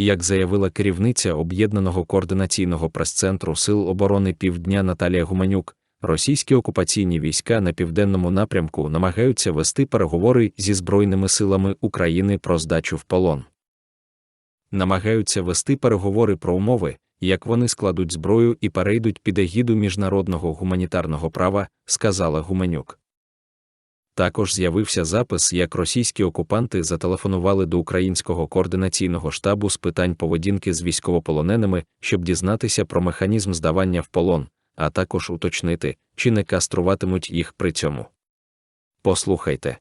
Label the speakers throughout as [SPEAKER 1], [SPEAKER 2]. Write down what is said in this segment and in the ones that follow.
[SPEAKER 1] Як заявила керівниця об'єднаного координаційного прес-центру Сил оборони Півдня Наталія Гуменюк, російські окупаційні війська на південному напрямку намагаються вести переговори зі Збройними силами України про здачу в полон. Намагаються вести переговори про умови, як вони складуть зброю і перейдуть під егіду міжнародного гуманітарного права, сказала Гуменюк. Також з'явився запис, як російські окупанти зателефонували до українського координаційного штабу з питань поведінки з військовополоненими, щоб дізнатися про механізм здавання в полон, а також уточнити, чи не каструватимуть їх при цьому. Послухайте.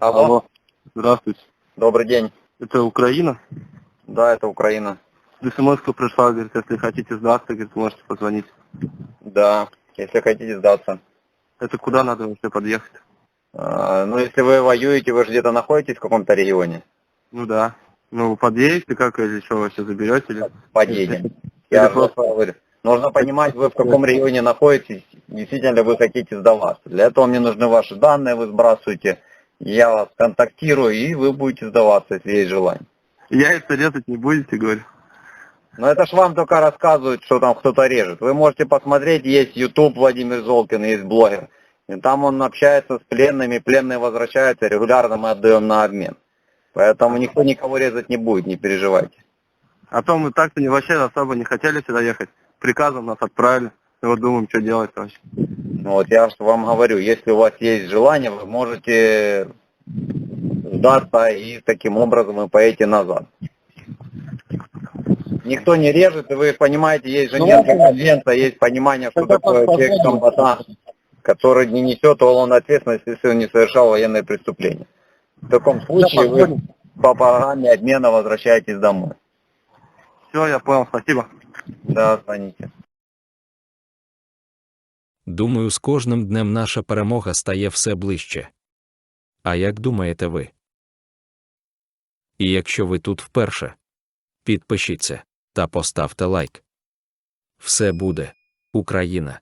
[SPEAKER 2] Алло.
[SPEAKER 3] Алло. Здравствуйте.
[SPEAKER 2] Добрый день.
[SPEAKER 3] Это Украина?
[SPEAKER 2] Да, это Украина.
[SPEAKER 3] смс пришла, говорит, если хотите сдаться, говорит, можете позвонить.
[SPEAKER 2] Да, Если хотите сдаться.
[SPEAKER 3] Это куда надо вообще подъехать?
[SPEAKER 2] А, ну, если вы воюете, вы же где-то находитесь в каком-то регионе.
[SPEAKER 3] Ну да. Ну, подъедете, как или что, вообще заберете? Или...
[SPEAKER 2] Подъедем. Я
[SPEAKER 3] Или просто-
[SPEAKER 2] говорю. Нужно понимать, вы в каком регионе находитесь, действительно ли вы хотите сдаваться. Для этого мне нужны ваши данные, вы сбрасываете, я вас контактирую, и вы будете сдаваться, если есть желание.
[SPEAKER 3] Яйца резать не будете, говорю?
[SPEAKER 2] Но это ж вам только рассказывают, что там кто-то режет. Вы можете посмотреть, есть YouTube Владимир Золкин, есть блогер. И там он общается с пленными, пленные возвращаются, регулярно мы отдаем на обмен. Поэтому никто никого резать не будет, не переживайте.
[SPEAKER 3] А то мы так-то не, вообще особо не хотели сюда ехать. Приказом нас отправили. И вот думаем, что делать вообще.
[SPEAKER 2] Ну вот я вам говорю, если у вас есть желание, вы можете сдаться и таким образом вы поедете назад. Никто не режет, и вы понимаете, есть Женевская конвенция, есть понимание, что такое человек-комбатант, который не несет уголовной ответственности, если он не совершал военное преступление. В таком случае вы по программе обмена возвращаетесь домой.
[SPEAKER 3] Все, я понял, спасибо.
[SPEAKER 2] Да, звоните.
[SPEAKER 1] Думаю, з кожним днем наша перемога стає все ближче. А як думаєте ви? І якщо ви тут вперше, підпишіться та поставте лайк. Все буде Україна!